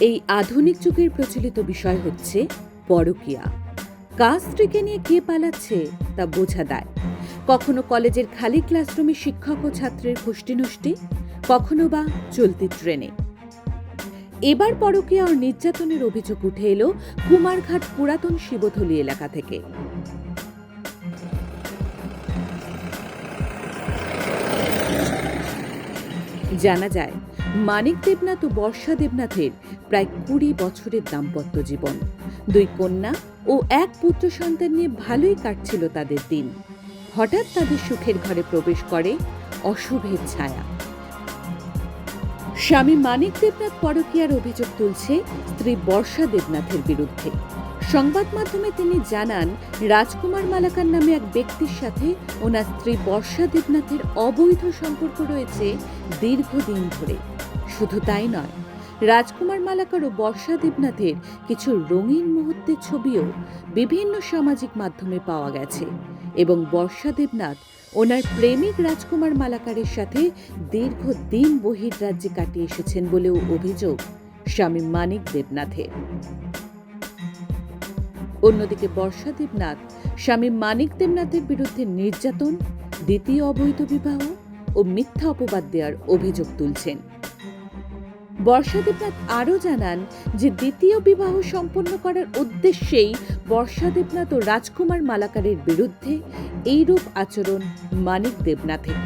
এই আধুনিক যুগের প্রচলিত বিষয় হচ্ছে পরকীয়া। কাজ স্ত্রীকে নিয়ে কে পালাচ্ছে তা বোঝা দেয়। কখনো কলেজের খালি ক্লাসরুমে শিক্ষক ও ছাত্রের নষ্টি কখনো বা চলতি ট্রেনে। এবার পরকীয়া ও নির্যাতনের অভিযোগ উঠে এলো কুমারঘাট পুরাতন শিবথলি এলাকা থেকে। জানা যায়, মানিক দেবনাথ ও বর্ষা দেবনাথের প্রায় কুড়ি বছরের দাম্পত্য জীবন। দুই কন্যা ও এক পুত্র সন্তান নিয়ে ভালোই কাটছিল তাদের দিন। হঠাৎ তাদের সুখের ঘরে প্রবেশ করে অশুভের ছায়া। স্বামী মানিক দেবনাথ পরকীয়ার অভিযোগ তুলছে স্ত্রী বর্ষা দেবনাথের বিরুদ্ধে। সংবাদ মাধ্যমে তিনি জানান, রাজকুমার মালাকার নামে এক ব্যক্তির সাথে ওনার স্ত্রী বর্ষা দেবনাথের অবৈধ সম্পর্ক রয়েছে দীর্ঘদিন ধরে। শুধু তাই নয় রাজকুমার মালাকার ও বর্ষা দেবনাথের কিছু রঙিন মুহূর্তের ছবিও বিভিন্ন সামাজিক মাধ্যমে পাওয়া গেছে এবং বর্ষা দেবনাথ ওনার প্রেমিক রাজকুমার মালাকারের সাথে দীর্ঘদিন বহির্রাজ্যে কাটিয়ে এসেছেন বলেও অভিযোগ স্বামী মানিক দেবনাথের। অন্যদিকে বর্ষা দেবনাথ স্বামী মানিক দেবনাথের বিরুদ্ধে নির্যাতন, দ্বিতীয় অবৈধ বিবাহ ও মিথ্যা অপবাদ দেওয়ার অভিযোগ তুলছেন। বর্ষা দেবনাথ আরও জানান যে দ্বিতীয় বিবাহ সম্পন্ন করার উদ্দেশ্যেই বর্ষা দেবনাথ ও রাজকুমার মালাকারের বিরুদ্ধে এইরূপ আচরণ মানিক দেবনাথের।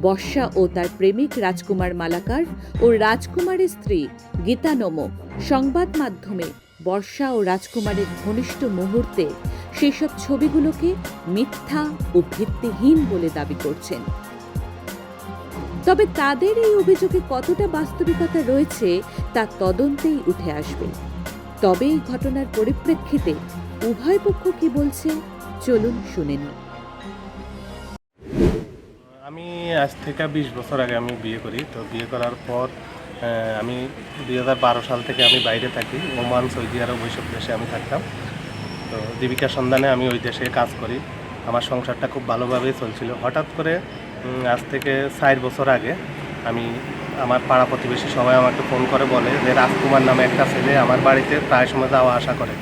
বর্ষা ও তার প্রেমিক রাজকুমার মালাকার ও রাজকুমারের স্ত্রী গীতা নমো সংবাদ মাধ্যমে বর্ষা ও রাজকুমারের ঘনিষ্ঠ মুহূর্তে সেসব ছবিগুলোকে মিথ্যা ও ভিত্তিহীন বলে দাবি করছেন। তবে তাদের এই অভিযোগে কতটা বাস্তবিকতা রয়েছে, তা তদন্তেই উঠে আসবে। তবে এই ঘটনার পরিপ্রেক্ষিতে উভয় পক্ষ কি বলছে, চলুন শুনে নিই। আমি আজ থেকে বিশ বছর আগে আমি বিয়ে করি। তো বিয়ে করার পর আমি দুই হাজার বারো সাল থেকে আমি বাইরে থাকি। ওমান, সৌদি আরব ওইসব দেশে আমি থাকতাম। তো জীবিকা সন্ধানে আমি ওই দেশে কাজ করি। আমার সংসারটা খুব ভালোভাবেই চলছিল। হঠাৎ করে আজ থেকে চার বছর আগে আমি আমার পাড়া প্রতিবেশী সবাই আমাকে ফোন করে বলে যে রাজকুমার নামে একটা ছেলে আমার বাড়িতে প্রায় সময় যাওয়া আসা করে।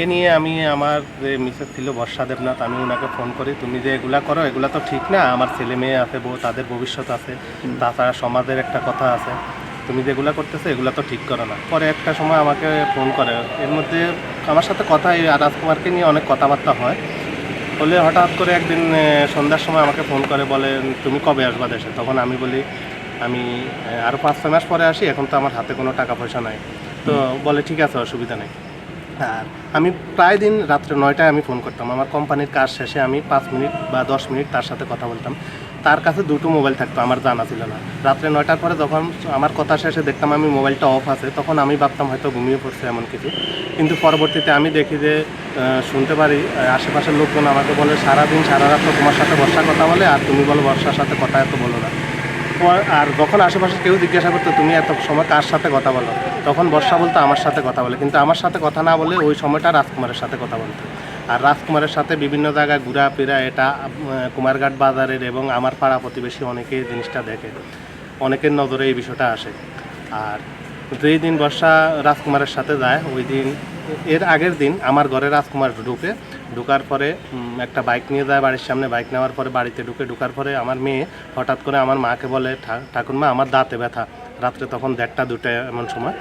এ নিয়ে আমি আমার যে মিসেস ছিল বর্ষা দেবনাথ, আমি ওনাকে ফোন করি, তুমি যে এগুলা করো, এগুলা তো ঠিক না। আমার ছেলে মেয়ে আছে, বউ, তাদের ভবিষ্যৎ আছে, তাছাড়া সমাজের একটা কথা আছে। তুমি যেগুলা করতেছো, এগুলা তো ঠিক করো না। পরে একটা সময় আমাকে ফোন করে। এর মধ্যে আমার সাথে কথা রাজকুমারকে নিয়ে অনেক কথাবার্তা হয়। বলে হঠাৎ করে একদিন সন্ধ্যার সময় আমাকে ফোন করে বলে তুমি কবে আসবা দেশে? তখন আমি বলি আমি আরও পাঁচ ছয় মাস পরে আসি এখন তো আমার হাতে কোনো টাকা পয়সা নাই। তো বলে ঠিক আছে অসুবিধা নেই। আর আমি প্রায় দিন রাত্রে নয়টায় আমি ফোন করতাম। আমার কোম্পানির কাজ শেষে আমি পাঁচ মিনিট বা দশ মিনিট তার সাথে কথা বলতাম। তার কাছে দুটো মোবাইল থাকতো, আমার জানা ছিল না। রাত্রে নয়টার পরে যখন আমার কথা শেষে দেখতাম আমি মোবাইলটা অফ আছে, তখন আমি ভাবতাম হয়তো ঘুমিয়ে পড়ছে এমন কিছু। কিন্তু পরবর্তীতে আমি দেখি যে শুনতে পারি আশেপাশের লোকজন আমাকে বলে, সারাদিন, সারা রাত তোমার সাথে বর্ষা কথা বলে, আর তুমি বলো বর্ষার সাথে কথা এত বলো না। আর যখন আশেপাশে কেউ জিজ্ঞাসা করতো, তুমি এত সময় কার সাথে কথা বলো? তখন বর্ষা বলতো, আমার সাথে কথা বলে। কিন্তু আমার সাথে কথা না বলে ওই সময়টা রাজকুমারের সাথে কথা বলতো। আর রাজকুমারের সাথে বিভিন্ন জায়গায় ঘোরাফেরা, এটা কুমারঘাট বাজারের এবং আমার পাড়া প্রতিবেশী অনেকে জিনিসটা দেখে। অনেকের নজরে এই বিষয়টা আসে। আর যেই দিন বর্ষা রাজকুমারের সাথে যায়, ওই দিন, এর আগের দিন আমার ঘরে রাজকুমার ঢুকে, ঢুকার পরে একটা বাইক নিয়ে যায় বাড়ির সামনে। বাইক নেওয়ার পরে বাড়িতে ঢুকে, ঢুকার পরে আমার মেয়ে হঠাৎ করে আমার মাকে বলে, "ঠা- ঠাকুরমা, আমার দাঁতে ব্যথা। রাত্রে তখন দেড়টা, দুটো এমন সময়।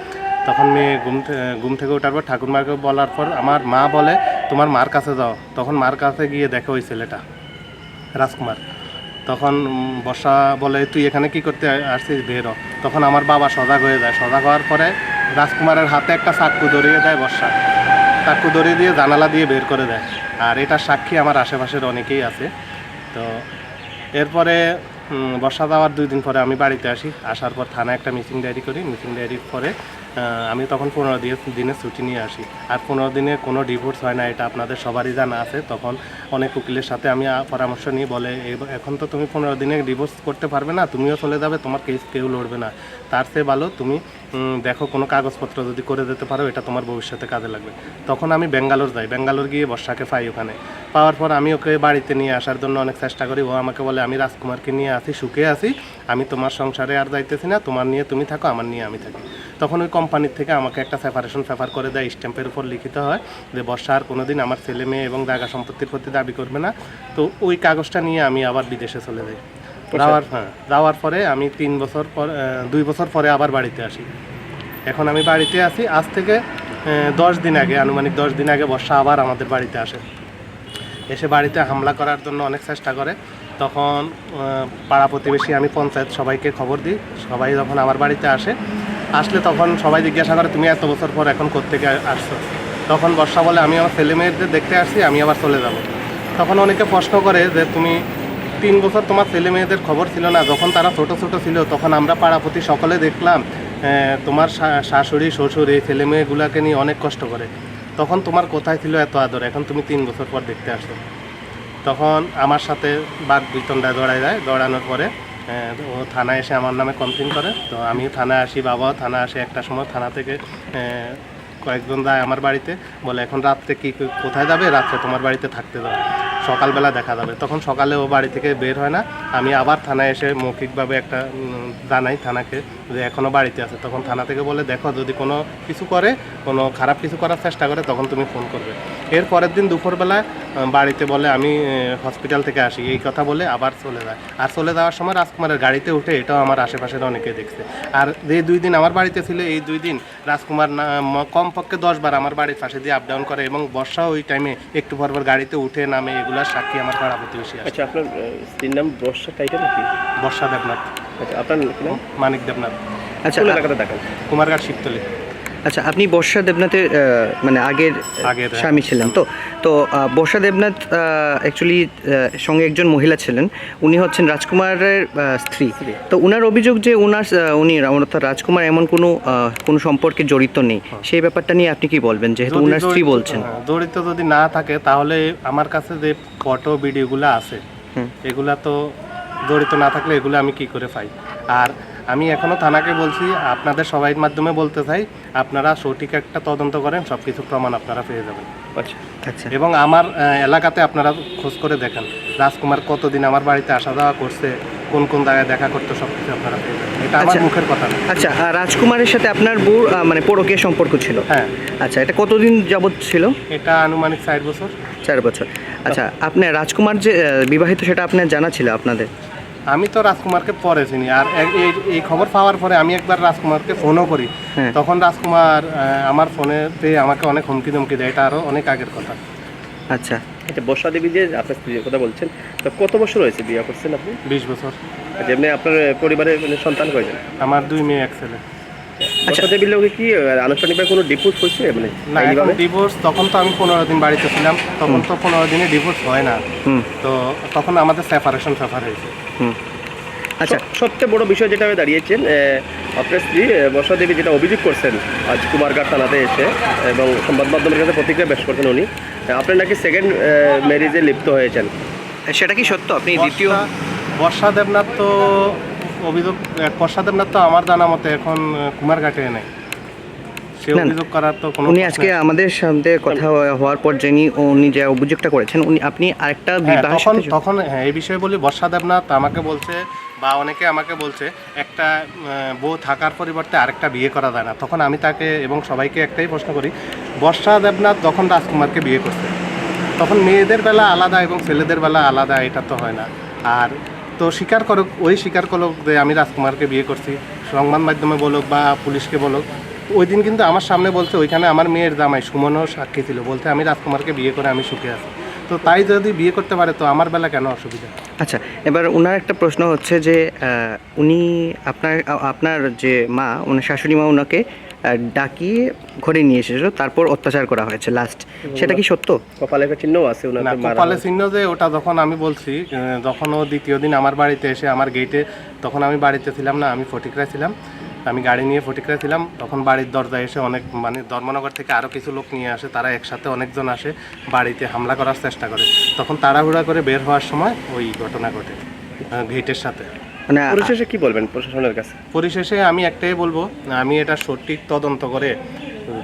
তখন মেয়ে ঘুম ঘুম থেকে ওঠার পর ঠাকুরমাকে বলার পর আমার মা বলে তোমার মার কাছে যাও। তখন মার কাছে গিয়ে দেখে ওই ছেলেটা, রাজকুমার। তখন বর্ষা বলে, তুই এখানে কি করতে আসছিস? বের। তখন আমার বাবা সজাগ হয়ে যায়। সজাগ হওয়ার পরে রাজকুমারের হাতে একটা চাক্কু ধরিয়ে দেয় বর্ষা। চাক্কু ধরিয়ে দিয়ে জানালা দিয়ে বের করে দেয়। আর এটার সাক্ষী আমার আশেপাশের অনেকেই আছে। তো এরপরে বর্ষা যাওয়ার দুই দিন পরে আমি বাড়িতে আসি। আসার পর থানায় একটা মিসিং ডায়েরি করি। মিসিং ডায়েরির পরে আমি তখন পনেরো দিনে ছুটি নিয়ে আসি। আর পনেরো দিনে কোনো ডিভোর্স হয় না, এটা আপনাদের সবারই জানা আছে। তখন অনেক উকিলের সাথে আমি পরামর্শ নিই, বলে "এব- এখন তো তুমি পনেরো দিনে ডিভোর্স করতে পারবে না, তুমিও চলে যাবে, তোমার কেস কেউ লড়বে না। তার চেয়ে ভালো তুমি দেখো, কোনো কাগজপত্র যদি করে দিতে পারো, এটা তোমার ভবিষ্যতে কাজে লাগবে। তখন আমি ব্যাঙ্গালোর যাই। ব্যাঙ্গালোর গিয়ে বর্ষাকে পাই ওখানে। পাওয়ার পর আমি ওকে বাড়িতে নিয়ে আসার জন্য অনেক চেষ্টা করি। ও আমাকে বলে, আমি রাজকুমারকে নিয়ে আসি, সুখে আছি আমি তোমার সংসারে আর যাইতেছি না। তোমার নিয়ে তুমি থাকো, আমার নিয়ে আমি থাকি। তখন ওই কোম্পানির থেকে আমাকে একটা সেপারেশন পেপার করে দেয়। স্ট্যাম্পের উপর লিখিত হয় যে, বর্ষা আর কোনোদিন আমার ছেলে মেয়ে এবং জায়গা সম্পত্তির প্রতি দাবি করবে না। তো ওই কাগজটা নিয়ে আমি আবার বিদেশে চলে যাই। যাওয়ার হ্যাঁ। যাওয়ার পরে আমি তিন বছর পর দুই বছর পরে আবার বাড়িতে আসি। এখন আমি বাড়িতে আছি। আজ থেকে দশ দিন আগে আনুমানিক দশ দিন আগে বর্ষা আবার আমাদের বাড়িতে আসে। এসে বাড়িতে হামলা করার জন্য অনেক চেষ্টা করে। তখন পাড়া প্রতিবেশী আমি পঞ্চায়েত সবাইকে খবর দিই। সবাই যখন আমার বাড়িতে আসে আসলে তখন সবাই জিজ্ঞাসা করে তুমি এত বছর পর এখন কোত্থেকে আসছো? তখন বর্ষা বলে আমি আমার ছেলে মেয়েদের দেখতে আসছি আমি আবার চলে যাব। তখন অনেকে প্রশ্ন করে যে তুমি তিন বছর তোমার ছেলে মেয়েদের খবর ছিল না, যখন তারা ছোট ছোট ছিল, তখন আমরা পাড়াপতি সকলে দেখলাম তোমার শাশুড়ি শ্বশুর এই ছেলে মেয়েগুলোকে নিয়ে অনেক কষ্ট করে। তখন তোমার কোথায় ছিল এত আদর? এখন তুমি তিন বছর পর দেখতে আসো তখন আমার সাথে বাঘ বিতণ্ডা দৌড়ায় যায়, দৌড়ানোর পরে ও থানায় এসে আমার নামে কমপ্লেন করে। তো আমি থানায় আসি, বাবাও থানায় আসে, একটা সময় থানা থেকে কয়েকজন যায় আমার বাড়িতে, বলে এখন রাত্রে কি কোথায় যাবে? রাত্রে তোমার বাড়িতে থাকতে দাও। সকালবেলা দেখা যাবে। তখন সকালে ও বাড়ি থেকে বের হয় না। আমি আবার থানায় এসে মৌখিকভাবে একটা জানাই থানাকে যে এখনও বাড়িতে আছে। তখন থানা থেকে বলে, দেখো, যদি কোনো কিছু করে, কোনো খারাপ কিছু করার চেষ্টা করে, তখন তুমি ফোন করবে। এর পরের দিন দুপুরবেলায় বাড়িতে বলে, আমি হসপিটাল থেকে আসি। এই কথা বলে আবার চলে যায়। আর চলে যাওয়ার সময় রাজকুমারের গাড়িতে উঠে এটাও আমার আশেপাশের অনেকে দেখছে। আর যে দুই দিন আমার বাড়িতে ছিল, এই দুই দিন রাজকুমার না, ম- কমপক্ষে দশবার আমার বাড়ির পাশে দিয়ে আপ ডাউন করে এবং বর্ষা ওই টাইমে একটু পর পর গাড়িতে উঠে নামে এগুলার সাক্ষী আমার পাড়া প্রতিবেশী আছে। আচ্ছা আপনার স্ত্রীর নাম বর্ষা টাইটেল কি বর্ষা দেবনাথ। আচ্ছা আপনার নাম? মানিক দেবনাথ। আচ্ছা দেখান? কুমারঘাট শিবতলি। আচ্ছা আপনি বর্ষা দেবনাথের মানে আগের হ্যাঁ। স্বামী ছিলেন তো? তো বর্ষা দেবনাথ অ্যাকচুয়ালি সঙ্গে একজন মহিলা ছিলেন। উনি হচ্ছেন রাজকুমারের স্ত্রী। তো উনার অভিযোগ যে উনার উনি অর্থাৎ রাজকুমার এমন কোনো কোনো সম্পর্কে জড়িত নেই। সেই ব্যাপারটা নিয়ে আপনি কি বলবেন? যেহেতু উনার স্ত্রী বলছেন। হ্যাঁ, জড়িত যদি না থাকে তাহলে আমার কাছে যে ফটো ভিডিওগুলো আছে। এগুলা তো জড়িত না থাকলে এগুলো আমি কি করে পাই? আর আমি এখনও থানাকে বলছি আপনাদের সবাইয়ের মাধ্যমে বলতে চাই আপনারা সঠিক একটা তদন্ত করেন সব কিছু প্রমাণ আপনারা পেয়ে যাবেন। আচ্ছা। আচ্ছা। এবং আমার এলাকাতে আপনারা খোঁজ করে দেখেন রাজকুমার কতদিন আমার বাড়িতে আসা যাওয়া করছে কোন কোন জায়গায় দেখা করতে সব কিছু আপনারা পেয়ে যাবেন। এটা আমার আচ্ছা। মুখের কথা না। আচ্ছা রাজকুমারের সাথে আপনার বউ মানে পরকীয় সম্পর্ক ছিল? হ্যাঁ। আচ্ছা এটা কতদিন যাবৎ ছিল? এটা আনুমানিক ষাট বছর। চার বছর। আচ্ছা আপনার রাজকুমার যে বিবাহিত সেটা আপনার জানা ছিল আপনাদের? আমি তো রাজকুমারকে পরে চিনি আর এই এই খবর পাওয়ার পরে আমি একবার রাজকুমারকে ফোনও করি। হ্যাঁ। তখন রাজকুমার আহ, আমার ফোনেতে আমাকে অনেক হুমকি ধমকি দেয় এটা আরও অনেক আগের কথা। আচ্ছা। আচ্ছা বর্ষা দেবী যে আপনার স্ত্রীর কথা বলছেন তো কত বছর হয়েছে বিয়ে করছেন আপনি? বিশ বছর। যেমনি এমনি আপনার পরিবারে মানে সন্তান কয়জন? আমার দুই মেয়ে এক ছেলে। কি আনুষ্ঠানিকভাবে কোনো হয়েছে? মানে না এখন ডিভোর্স তখন তো আমি পনেরো দিন বাড়িতে ছিলাম তখন তো পনেরো দিনে ডিভোর্স হয় না। হুম। তো তখন আমাদের সেপারেশন পেপার হয়েছে। আচ্ছা। সব- সবচেয়ে বড় বিষয় যেটা দাঁড়িয়েছেন আপনার স্ত্রী বর্ষা দেবী যেটা অভিযোগ করছেন আজ কুমারঘাট থানাতে এসে এবং সংবাদ মাধ্যমের কাছে প্রতিক্রিয়া পেশ করছেন উনি আপনি নাকি সেকেন্ড ম্যারেজে লিপ্ত হয়েছেন? সেটা কি সত্য? আপনি দ্বিতীয় বর্ষা- বর্ষা দেবনাথ তো অভিযোগ দেবনাথ তো আমার জানা মতে এখন কুমারঘাটে নেই। সে। অভিযোগ করার তো কোনো উনি আজকে আমাদের সাথে কথা হওয়ার পর যিনি উনি যে অভিযোগটা করেছেন উনি আপনি আরেকটা হ্যাঁ, বিবাহের তখন তখন হ্যাঁ এই বিষয়ে বলি বর্ষা দেবনাথ আমাকে বলছে বা অনেকে আমাকে বলছে একটা বউ থাকার পরিবর্তে আরেকটা বিয়ে করা যায় না। তখন আমি তাকে এবং সবাইকে একটাই প্রশ্ন করি বর্ষা দেবনাথ যখন রাজকুমারকে বিয়ে করছে। তখন মেয়েদের বেলা আলাদা এবং ছেলেদের বেলা আলাদা এটা তো হয় না। আর তো স্বীকার করুক ওই স্বীকার করুক যে আমি রাজকুমারকে বিয়ে করছি। সংবাদ মাধ্যমে বলুক বা পুলিশকে বলুক, ওই দিন কিন্তু আমার সামনে বলছে, ওইখানে আমার মেয়ের জামাই সুমনও সাক্ষী ছিল। বলতে আমি রাজকুমারকে বিয়ে করে আমি সুখে আছি। তো তাই যদি বিয়ে করতে পারে, তো আমার বেলা কেন অসুবিধা? আচ্ছা এবার ওনার একটা প্রশ্ন হচ্ছে যে উনি আপনার আপনার যে মা ওনার শাশুড়ি মা ওনাকে ডাকিয়ে ঘরে নিয়ে এসেছিল তারপর অত্যাচার করা হয়েছে লাস্ট সেটা কি সত্য? কপালে একটা চিহ্ন আছে মারা কপালে চিহ্ন যে ওটা যখন আমি বলছি যখন ও দ্বিতীয় দিন আমার বাড়িতে এসে আমার গেটে তখন আমি বাড়িতে ছিলাম না আমি ফটিকরায় ছিলাম। আমি গাড়ি নিয়ে ফটিকরায় ছিলাম তখন বাড়ির দরজায় এসে অনেক মানে ধর্মনগর থেকে আরও কিছু লোক নিয়ে আসে তারা একসাথে অনেকজন আসে বাড়িতে হামলা করার চেষ্টা করে। তখন তাড়াহুড়া করে বের হওয়ার সময় ওই ঘটনা ঘটে। গেটের সাথে। মানে পরিশেষে কি বলবেন প্রশাসনের কাছে? পরিশেষে আমি একটাই বলব আমি এটা সঠিক তদন্ত করে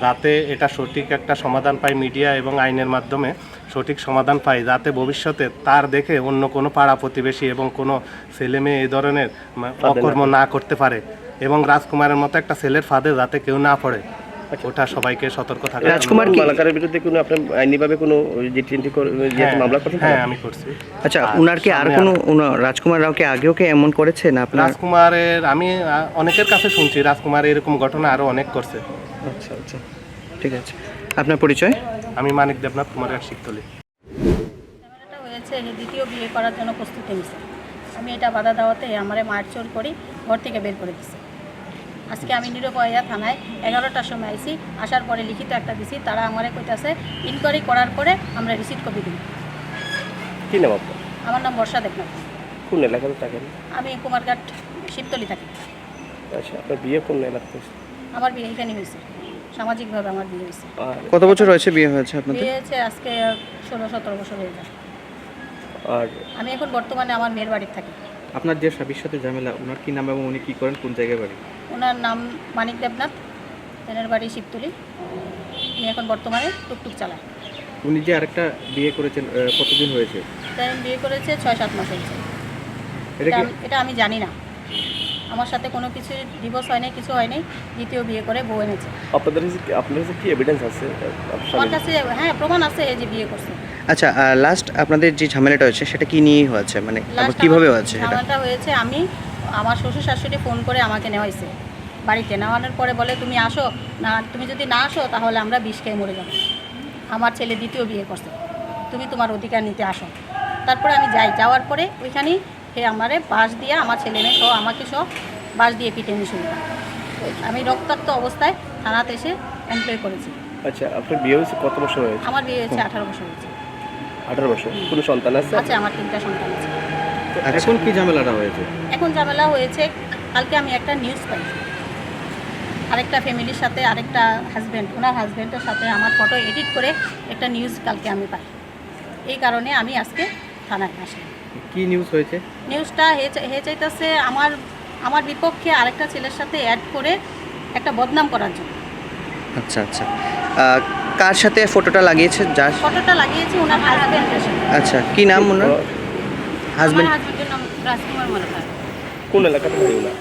যাতে এটা সঠিক একটা সমাধান পাই মিডিয়া এবং আইনের মাধ্যমে সঠিক সমাধান পাই। যাতে ভবিষ্যতে তার দেখে অন্য কোনো পাড়া প্রতিবেশী এবং কোনো ছেলে মেয়ে এই ধরনের অকর্ম না করতে পারে এবং রাজকুমারের মতো একটা ছেলের ফাঁদে যাতে কেউ না পড়ে। ওটা সবাইকে সতর্ক থাকা রাজকুমার কি- মালাকারের বিরুদ্ধে কোনো আপনি আইনিভাবে কোনো জিটিএনটি হ্যাঁ, মামলা করছেন হ্যাঁ আমি করছি। আচ্ছা উনার কি আর কোনো রাজকুমার রাও কি আগেও কি এমন করেছে না আপনার? রাজকুমারের আমি অনেকের কাছে শুনছি রাজকুমার এরকম ঘটনা আরও অনেক করছে। আচ্ছা আচ্ছা ঠিক আছে। আপনার পরিচয়? আমি মানিক দেবনাথ কুমারের শিবতলি ঝামেলাটা হয়েছে দ্বিতীয় বিয়ে করার জন্য প্রস্তুতি নিছে। আমি এটা বাধা দেওয়াতে আমারে মারচোর করি ঘর থেকে বের করে দিছে। আজকে আমি নিরুপায়া থানায় এগারোটার সময় আইছি আসার পরে লিখিত একটা দিছি তারা আমারে কইতাছে ইনকোয়ারি করার পরে আমরা রিসিট কপি দিই কি নাম আপনার? আমার নাম বর্ষা দেখলাম কোন এলাকাতে থাকেন? আমি কুমারঘাট শিবতলি থাকি। আচ্ছা আপনার বিয়ে কোন এলাকাতে হয়েছে? আমার বিয়ে এখানে হয়েছে। সামাজিকভাবে আমার বিয়ে হয়েছে। কত বছর হয়েছে বিয়ে হয়েছে আপনাদের? বিয়ে হয়েছে আজকে ষোলো সতেরো বছর হয়ে যায় আর আমি এখন বর্তমানে আমার মেয়ের বাড়িতে থাকি। আপনার যে স্বামীর সাথে ঝামেলা ওনার কি নাম এবং উনি কি করেন? কোন জায়গায় বাড়ি? ওনার নাম মানিক দেবনাথ। তেনের বাড়ি শিবতলি। উনি এখন বর্তমানে টুকটুক চালায়। উনি যে আরেকটা বিয়ে করেছেন আহ, কতদিন হয়েছে? তাই আমি বিয়ে করেছে ছয় সাত মাস হয়েছে। এটা এটা কি আমি- এটা আমি জানি না। আমার সাথে কোনো কিছু ডিভোর্স হয় নাই কিছু হয় নাই দ্বিতীয় বিয়ে করে বউ এনেছে। আপনাদের কাছে কি- আপনার কাছে কি এভিডেন্স আছে? আপনার আমার স্বামীর? কাছে হ্যাঁ প্রমাণ আছে এই যে বিয়ে করছে। আচ্ছা লাস্ট আপনাদের যে ঝামেলাটা হয়েছে সেটা কি নিয়ে হয়েছে? মানে কীভাবে হয়েছে সেটা? ঝামেলাটা হয়েছে আমি আমার শ্বশুর শাশুড়ি ফোন করে আমাকে নেওয়াইছে বাড়িতে নেওয়ানোর পরে বলে তুমি আসো না তুমি যদি না আসো তাহলে আমরা বিষ খেয়ে মরে যাব। আমার ছেলে দ্বিতীয় বিয়ে করছে। তুমি তোমার অধিকার নিতে আসো। তারপরে আমি যাই। যাওয়ার পরে ওইখানেই সে আমারে বাঁশ দিয়ে আমার ছেলে মেয়ে সহ আমাকে সহ বাঁশ দিয়ে পিটে নিয়ে আমি রক্তাক্ত অবস্থায় থানাতে এসে এমপ্লয় করেছি। আচ্ছা আপনার বিয়ে হয়েছে কত বছর হয়েছে? আমার বিয়ে হয়েছে আঠারো বছর হয়েছে। আঠারো বছর। কোনো সন্তান আছে? আছে আমার তিনটা সন্তান আছে। আচ্ছা। এখন কি ঝামেলাটা হয়েছে? এখন ঝামেলা হয়েছে কালকে আমি একটা নিউজ পাই। আরেকটা ফ্যামিলির সাথে আরেকটা হাজব্যান্ড ওনার হাজব্যান্ডের সাথে আমার ফটো এডিট করে একটা নিউজ কালকে আমি পাই। এই কারণে আমি আজকে থানায় আসি। কি নিউজ হয়েছে? নিউজটা হে চাইতেছে আমার আমার বিপক্ষে আরেকটা ছেলের সাথে অ্যাড করে একটা বদনাম করার জন্য। আচ্ছা আচ্ছা। কার সাথে ফটোটা লাগিয়েছে? যার ফটোটা লাগিয়েছি ওনার হাজব্যান্ডের সাথে। আচ্ছা কি নাম ওনার? আমার হাজবেন্ড হাজব্যান্ডের নাম রাজকুমার মালাকার। কোন এলাকাতে বাড়ি ওনার?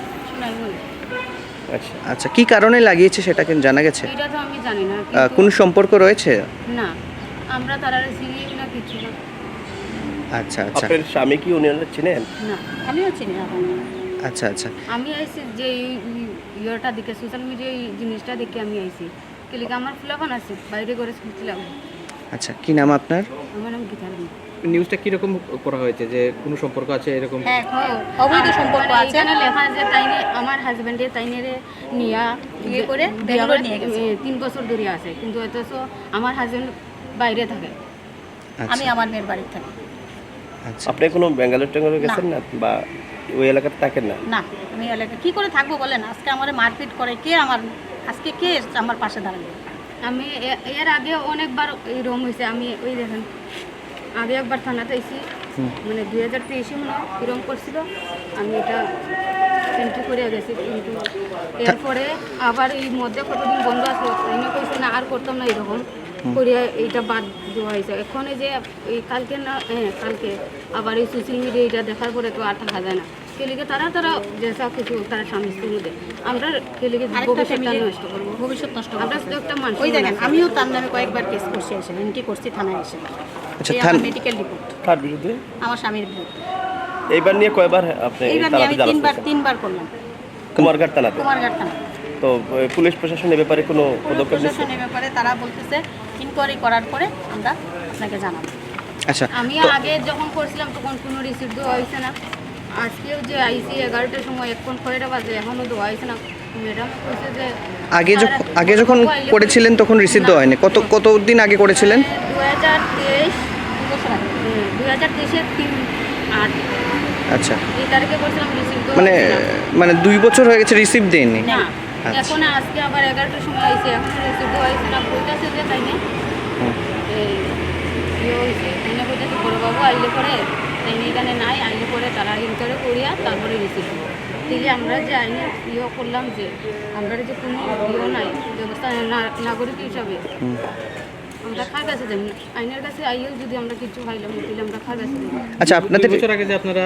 আচ্ছা। আচ্ছা কি কারণে লাগিয়েছে সেটা কি জানা গেছে? এটা তো আমি জানি না কোনো সম্পর্ক রয়েছে? না আমরা তারা চিনি না কিছু না। আচ্ছা আচ্ছা। আপনার স্বামী কি উনি ওনারা চিনেন? না আমিও চিনি এখন আচ্ছা আচ্ছা। আমি আইছি যে ইয়েটা দেখে সোশ্যাল মিডিয়ায় এই জিনিসটা দেখে আমি আইছি আমার ফুলাফান আছে বাইরে করে শুনছিলাম আচ্ছা কি নাম আপনার? আমার নাম গীতা রানী। নিউজটা কীরকম করা হয়েছে? যে কোনো সম্পর্ক আছে এরকম? হ্যাঁ অবৈধ সম্পর্ক মানে আছে। এখানে লেখা আছে তাইনে আমার হাজবেন্ডে তাইনেরে নিয়া বিয়ে করে নিয়ে গেছে। তিন বছর ধরে আছে। কিন্তু অথচ আমার হাজবেন্ড বাইরে থাকে। আমি আচ্ছা আমার মেয়ের বাড়িতে থাকি। আচ্ছা। আপনি কোনো ব্যাঙ্গালোর ট্যাঙ্গালোর গেছেন না। বা ওই এলাকাতে থাকেন না? না আমি এলাকা কি করে থাকব বলেন? আজকে আমার মারপিট করে কে আমার আজকে কে আমার পাশে দাঁড়াবে আমি এ- এর আগে অনেকবার এই রম হয়েছে আমি ওই দেখেন আগে একবার থানাতে আইছি। মানে দুই হাজার তেইশে মনে হয় এরম করছিল আমি এটা এন্ট্রি করে গেছি কিন্তু এরপরে আবার এই মধ্যে কতদিন বন্ধ আছে আমি কইছি না আর করতাম না এরকম করিয়া এইটা বাদ দেওয়া হয়েছে এখন এই যে এই কালকে না হ্যাঁ কালকে আবার এই সোশ্যাল মিডিয়া এটা দেখার পরে তো আর থাকা যায় না। কেলিকে তারা তারা যেসব কিছু তারা স্বামী স্ত্রীর মধ্যে আমরা আরেকটা ভবিষ্যৎটা নষ্ট করব। ভবিষ্যৎ নষ্ট আমরা করতেছে। একটা মানুষ ওই দেখেন আমিও তার নামে কয়েকবার কেস করছি এসে এন্ট্রি করছি থানায় এসে। আচ্ছা, মেডিকেল রিপোর্ট কার বিরুদ্ধে? আমার স্বামীর বিরুদ্ধে। এইবার নিয়ে কয়বার আপনি এইবার আমি তিনবার তিনবার করলাম। কুমারঘাট থানাতে? কুমারঘাট থানা। তো পুলিশ প্রশাসন এ ব্যাপারে কোনো পদক্ষেপ প্রশাসনের ব্যাপারে তারা বলতেছে ইনকোয়ারি করার পরে আমরা আপনাকে জানাব। আচ্ছা আমি আগে যখন করছিলাম তখন কোনো রিসিপ্ট দেওয়া হয়েছে না। আজকেও যে আইসি এগারোটার সময় এখন কয়টা বাজে এখনও দেওয়া হয়েছে না। ম্যাডাম বলছে যে আগে যখন আগে যখন করেছিলেন তখন রিসিভ দেওয়া হয়নি। কত কত দিন আগে করেছিলেন? দু হাজার তেইশ দু হাজার তেইশের তিন আট। আচ্ছা। এই তারিখে করছিলাম দেওয়া মানে মানে দুই বছর হয়ে গেছে রিসিভ দেয়নি না। আচ্ছা। এখন আজকে আবার এগারোটার সময় আইসি এখন রিসিপ্ট দেওয়া হয়েছে না বলতেছে যে তাই না। এই ইয়ে হয়েছে তাই না বলতেছে বড়োবাবু আইলে পরে তাই এখানে নাই আইনে করে তারা ইনকোয়ারি করিয়া তারপরে রিসিভ দিলে আমরা যে আইনে ইয়ে করলাম যে আমরা যে কোনো ইয়ে নাই ব্যবস্থা নাগরিক হিসাবে। আমরা খার কাছে যাই আইনের কাছে আইও যদি আমরা কিছু পাইলাম তাহলে আমরা খার কাছে যাই আচ্ছা আপনাদের বছর আগে যে আপনারা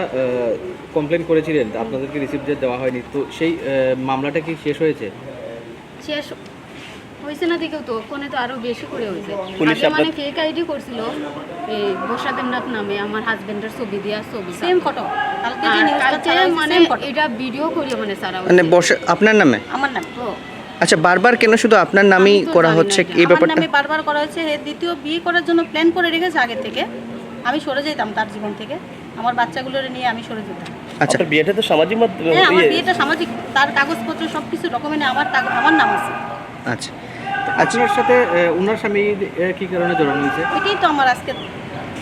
কমপ্লেন করেছিলেন আপনাদেরকে রিসিভ যে দেওয়া হয়নি তো সেই মামলাটা কি শেষ হয়েছে? শেষ হয়েছে না দেখেও তো ওখানে তো আরও বেশি করে হয়েছে। পুলিশ আগে মানে আপনার- ফেক আইডি করছিল এই বর্ষা দেবনাথ নামে আমার হাজবেন্ডের ছবি দিয়া ছবি। সেম ফটো কালকে যে আর নিউজটা কালকে ছাড়া মানে এটা ভিডিও করি মানে সারা মানে বসে আপনার নামে? আমার নামে। আচ্ছা বারবার কেন শুধু আপনার নামেই আমি তো করা জানি না হচ্ছে। এই আমার ব্যাপারটা? নামে বারবার করা হয়েছে হে দ্বিতীয় বিয়ে করার জন্য প্ল্যান করে রেখেছে আগে থেকে। আমি সরে যেতাম তার জীবন থেকে। আমার বাচ্চাগুলোর নিয়ে আমি সরে যেতাম। আচ্ছা। আপনার বিয়েটা তো সামাজিক মাধ্যমে হ্যাঁ আমার বিয়েটা সামাজিক। তার কাগজপত্র সব কিছু ডকুমেন্টে আমার আমার নাম আছে। আচ্ছা। আপনার সাথে আহ, ওনার স্বামী কি কারণে জড়ানো হয়েছে এটাই তো আমার আজকে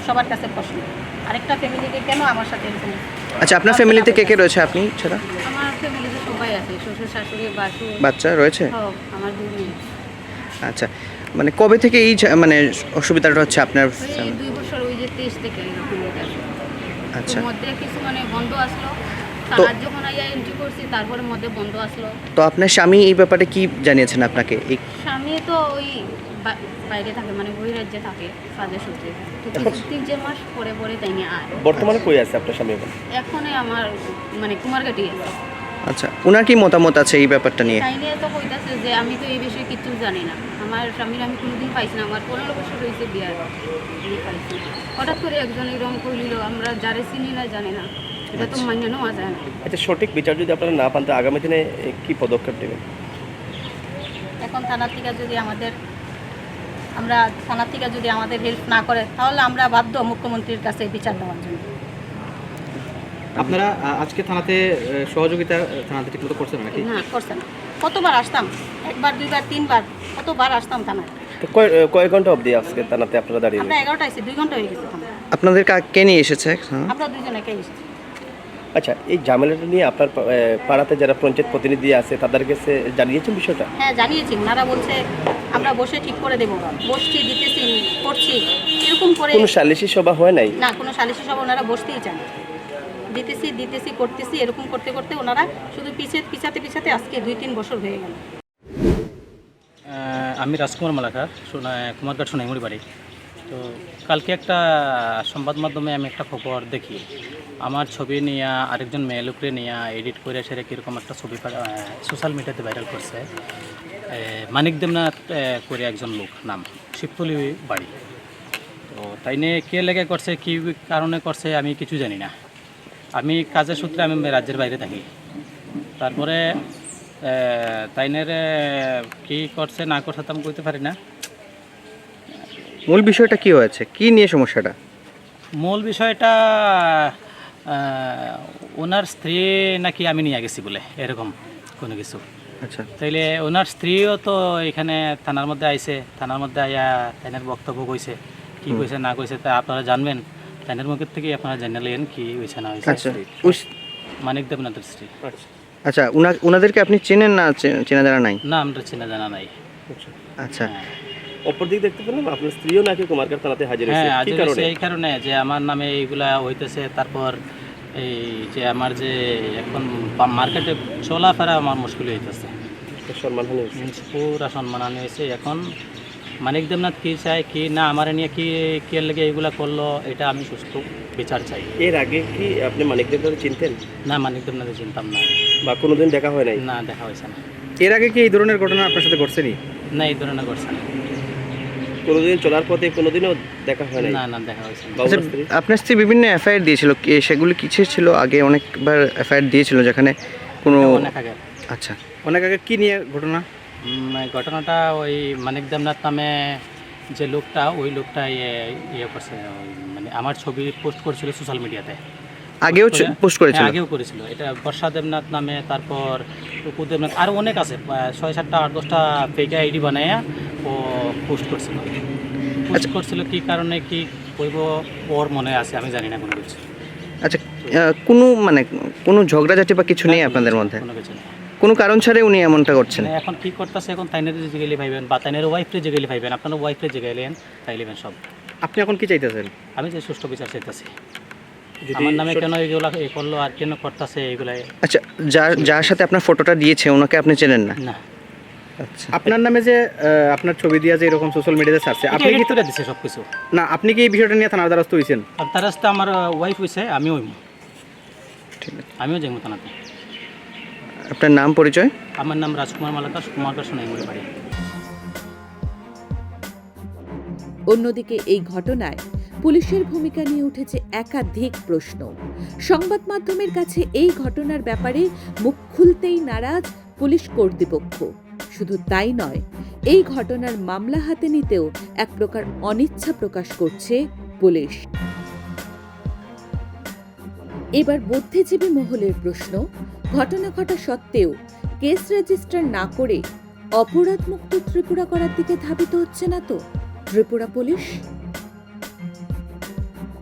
সবার কাছে প্রশ্ন। আরেকটা ফ্যামিলিকে কেন আমার সাথে এরকম? আচ্ছা আপনার ফ্যামিলিতে কে কে রয়েছে আপনি ছাড়া? আমার ফ্যামিলিতে সবাই আছে শ্বশুর শাশুড়ি বাসু বাচ্চা রয়েছে? আমার দুই আচ্ছা মানে কবে থেকে এই মানে অসুবিধাটা হচ্ছে আপনার দুই বছর ওই যে তেইশ থেকে আচ্ছা। মধ্যে কিছু মানে বন্ধ আসলো। তো- যখন আইয়া এন্ট্রি করছি তারপরে মধ্যে বন্ধ আসলো। তো আপনার স্বামী এই ব্যাপারে কি জানিয়েছেন আপনাকে? এই স্বামী তো ওই বা- বাইরে থাকে মানে ওই রাজ্যে থাকে কাজের সূত্রে। তো কিছু তিন চার মাস পরে পরে তাই নিয়ে আয়। বর্তমানে কই আছে আপনার স্বামী এখন? এখনই আমার মানে কুমারঘাটি আছে। আচ্ছা ওনার কি মতামত আছে এই ব্যাপারটা নিয়ে? তাই নিয়ে তো কইতাছে যে আমি তো এই বিষয়ে কিছু জানি না। আমার স্বামীর আমি কোনোদিন পাইছি না। আমার পনেরো বছর হয়েছে বিয়ার। পাইছি। হঠাৎ করে একজন এরকম কইলিল আমরা যারে চিনি না জানি না। এটা তো মান্য নেওয়া যায় না। আচ্ছা সঠিক বিচার যদি আপনারা না পান তো আগামী দিনে কি পদক্ষেপ নেবেন? এখন থানার থেকে যদি আমাদের আমরা থানার থেকে যদি আমাদের হেল্প না করে তাহলে আমরা বাধ্য মুখ্যমন্ত্রীর কাছে বিচার দেওয়ার জন্য। আপনারা আজকে থানাতে সহযোগিতা থানাতে ঠিকমতো করছেন নাকি? না করছে না। কতবার আসতাম? একবার দুইবার তিনবার কতবার আসতাম থানায়? তো কয় কয় ঘণ্টা অবধি আজকে থানাতে আপনারা দাঁড়িয়ে আমরা এগারোটা এসে দুই ঘণ্টা হয়ে গেছে আপনাদের কা- কে নিয়ে এসেছে? হ্যাঁ। আমরা দুজনে কে এসেছি। আচ্ছা এই ঝামেলাটা নিয়ে আপনার পাড়াতে যারা পঞ্চায়েত প্রতিনিধি আছে তাদের কাছে জানিয়েছেন বিষয়টা? হ্যাঁ জানিয়েছি। ওনারা বলছে আমরা বসে ঠিক করে দেবো বসছি দিতেছি করছি। এরকম করে কোনো সালিশি সভা হয় নাই? না কোনো সালিশি সভা ওনারা বসতেই চান। দিতেছি দিতেছি করতেছি এরকম করতে করতে ওনারা শুধু পিছে পিছাতে পিছাতে আজকে দুই তিন বছর হয়ে গেল। আমি রাজকুমার মালাকার সোনা কুমারঘাট সোনাইমুড়ি বাড়ি। তো কালকে একটা সংবাদ মাধ্যমে আমি একটা খবর দেখি। আমার ছবি নিয়ে আরেকজন মেয়ে লোকরে নিয়ে এডিট করে সেরে কীরকম একটা ছবি সোশ্যাল মিডিয়াতে ভাইরাল করছে। মানিক দেবনাথ করে একজন লোক, নাম শিবতলি বাড়ি। তো তাই নিয়ে কে লেগে করছে, কী কারণে করছে আমি কিছু জানি না। আমি কাজের সূত্রে আমি রাজ্যের বাইরে থাকি। তারপরে তাইনের কি করছে না করছে তো আমি কইতে পারি না। মূল বিষয়টা কি হয়েছে? কি নিয়ে সমস্যাটা? মূল বিষয়টা ওনার স্ত্রী নাকি আমি নিয়ে গেছি বলে এরকম কোনো কিছু। আচ্ছা। তাইলে ওনার স্ত্রীও তো এখানে থানার মধ্যে আইছে থানার মধ্যে আইয়া তাইনের বক্তব্য কইছে কি কইছে না কইছে তা আপনারা জানবেন। তাইনের মুখের থেকে আপনারা জানালেন কি হয়েছে না হয়েছে আচ্ছা। উস- মানিক দেবনাথের স্ত্রী। আচ্ছা। উনা উনাদেরকে আপনি চেনেন না চেনা জানা নাই? না আমরা চেনা জানা নাই। আচ্ছা। অপর দিক দেখতে পেলাম আপনার স্ত্রীও নাকি কুমারঘাট থানাতে হাজির হয়েছে। হ্যাঁ কি কারণে? এই কারণে যে আমার নামে এইগুলা হইতেছে তারপর এই যে আমার যে এখন মার্কেটে চলাফেরা আমার মুশকিল হইতেছে। সম্মানহানি হয়েছে। পুরা সম্মানানি হয়েছে। এখন মানিক দেবনাথ কি চায় কি না আমার নিয়ে কি কে লেগে এইগুলা করল এটা আমি সুস্থ বিচার চাই। এর আগে কি আপনি মানিক দেবদাকে চিনতেন? না মানিক দেবনাথ চিনতাম না। বা কোনোদিন দেখা হয় নাই? না দেখা হয়েছে না। এর আগে কি এই ধরনের ঘটনা আপনার সাথে ঘটছেনি? না এই ধরনের করছে না। কোনোদিন চলার পথে কোনোদিনও দেখা হয় না না দেখা হয়েছে আচ্ছা আপনার স্ত্রী বিভিন্ন এফআইআর দিয়েছিল কি- সেগুলি কিসের ছিল? আগে অনেকবার এফআইআর দিয়েছিল যেখানে কোনো অনেক আগে। আচ্ছা। অনেক আগে কি নিয়ে ঘটনা? ঘটনাটা ওই মানিক দেবনাথ নামে যে লোকটা ওই লোকটা ইয়ে ইয়ে করছে ওই মানে আমার ছবি পোস্ট করেছিল সোশ্যাল মিডিয়াতে। আগেও পোস্ট করেছিল। হ্যাঁ, আগেও করেছিল। এটা বর্ষা দেবনাথ নামে তারপর টুকু দেবনাথ আরও অনেক আছে। ছয় সাতটা আট দশটা ফেক আইডি বানাইয়া ও পোস্ট করছিল। পোস্ট করছিল কি কারণে কি কইব ওর মনে আছে আমি জানি না কোনো কিছু। আচ্ছা কোনো মানে কোনো ঝগড়াঝাটি বা কিছু নেই আপনাদের মধ্যে? কোনো কিছু নেই। কোনো কারণ ছাড়াই উনি এমনটা করছেন? মানে এখন কি করতেছে এখন তাইনের যে গেলে ভাইবেন বা তাইনের ওয়াইফরে যে গেলে ভাইবেন আপনার ওয়াইফরে যে গেলেন তাইলেবেন সব। আপনি এখন কি চাইতেছেন? আমি যে সুষ্ঠু বিচার চাইতেছি। আমার নামে কেন এগুলা এ করল আর কেন করতেছে এগুলাই? আচ্ছা যার যার সাথে আপনার ফটোটা দিয়েছে ওনাকে আপনি চেনেন না? না। আচ্ছা। আপনার নামে যে আপনার ছবি দিয়া যে এরকম সোশ্যাল মিডিয়াতে ছাড়ছে আপনি কি edit দিছে সব কিছু না আপনি কি এই বিষয়টা নিয়ে থানার দ্বারস্থ হয়েছেন আর আমার ওয়াইফ হয়েছে ঠিক আছে। আমিও যাইমু থানাতে। আপনার নাম পরিচয়? আমার নাম রাজকুমার মালাকার কুমারকার সোনাইমুড়ি বাড়ি। অন্যদিকে এই ঘটনায় পুলিশের ভূমিকা নিয়ে উঠেছে একাধিক প্রশ্ন। সংবাদ মাধ্যমের কাছে এই ঘটনার ব্যাপারে মুখ খুলতেই নারাজ পুলিশ কর্তৃপক্ষ। শুধু তাই নয়, এই ঘটনার মামলা হাতে নিতেও এক প্রকার অনিচ্ছা প্রকাশ করছে পুলিশ। এবার বুদ্ধিজীবী মহলের প্রশ্ন, ঘটনা ঘটা সত্ত্বেও কেস রেজিস্টার না করে অপরাধমুক্ত ত্রিপুরা করার দিকে ধাবিত হচ্ছে না তো? Tripura police?